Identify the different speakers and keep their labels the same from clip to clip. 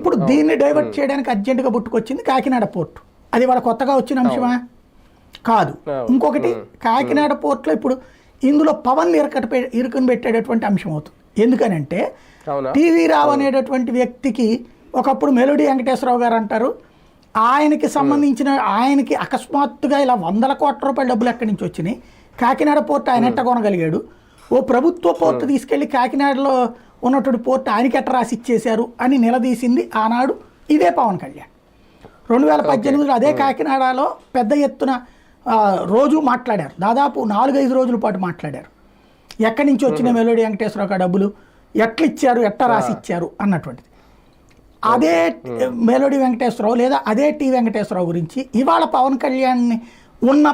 Speaker 1: ఇప్పుడు దీన్ని డైవర్ట్ చేయడానికి అర్జెంటుగా పుట్టుకొచ్చింది కాకినాడ పోర్టు అది వాళ్ళ కొత్తగా వచ్చిన అంశమా? కాదు. ఇంకొకటి కాకినాడ పోర్టులో ఇప్పుడు ఇందులో పవన్ ఇరకట ఇరుకుని పెట్టేటటువంటి అంశం అవుతుంది. ఎందుకనంటే టీవీ రావు అనేటటువంటి వ్యక్తికి ఒకప్పుడు మెలోడీ వెంకటేశ్వరరావు గారు అంటారు ఆయనకి సంబంధించిన ఆయనకి అకస్మాత్తుగా ఇలా వందల కోట్ల రూపాయల డబ్బులు ఎక్కడి నుంచి వచ్చినాయి? కాకినాడ పోర్టు ఆయన ఎట్ట కొనగలిగాడు? ఓ ప్రభుత్వ పోర్టు తీసుకెళ్ళి కాకినాడలో ఉన్నటువంటి పోర్టు ఆయనకి ఎట్ట రాసి ఇచ్చేశారు అని నిలదీసింది ఆనాడు ఇదే పవన్ కళ్యాణ్. రెండు వేల పద్దెనిమిదిలో అదే కాకినాడలో పెద్ద ఎత్తున రోజు మాట్లాడారు. దాదాపు నాలుగైదు రోజుల పాటు మాట్లాడారు. ఎక్కడి నుంచి వచ్చిన మెలోడీ వెంకటేశ్వరరావు గారు డబ్బులు? ఎట్లా ఇచ్చారు ఎట్లా రాసి ఇచ్చారు? అన్నటువంటిది. అదే మెలోడీ వెంకటేశ్వరరావు లేదా అదే టి వెంకటేశ్వరరావు గురించి ఇవాళ పవన్ కళ్యాణ్ ఉన్న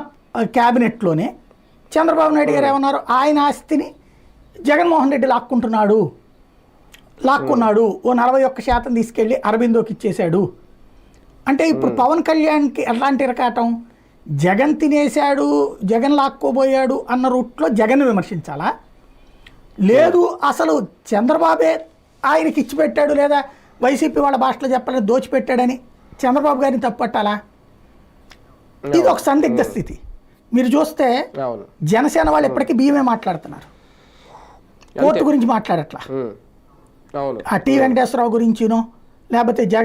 Speaker 1: క్యాబినెట్లోనే చంద్రబాబు నాయుడు గారు ఏమన్నారు? ఆయన ఆస్తిని జగన్మోహన్ రెడ్డి లాక్కుంటున్నాడు. లాక్కున్నాడు. ఓ నలభై ఒక్క శాతం తీసుకెళ్ళి అరవిందోకి ఇచ్చేశాడు. అంటే ఇప్పుడు పవన్ కళ్యాణ్కి ఎలాంటి ఇరకాటం? జగన్ తినేశాడు జగన్ లాక్కోబోయాడు అన్న రూట్లో జగన్ విమర్శించాలా? లేదు అసలు చంద్రబాబే ఆయనకి ఇచ్చి పెట్టాడు లేదా? వైసీపీ వాళ్ళ భాషలో చెప్పాలని దోచిపెట్టాడని చంద్రబాబు గారిని తప్పట్టాలా ఇది ఒక సందిగ్ధ స్థితి. మీరు చూస్తే జనసేన వాళ్ళు ఇప్పటికీ బియ్యమే మాట్లాడుతున్నారు. కోర్టు గురించి మాట్లాడట్లా. ఆ టి వెంకటేశ్వరరావు గురించినో లేకపోతే జగన్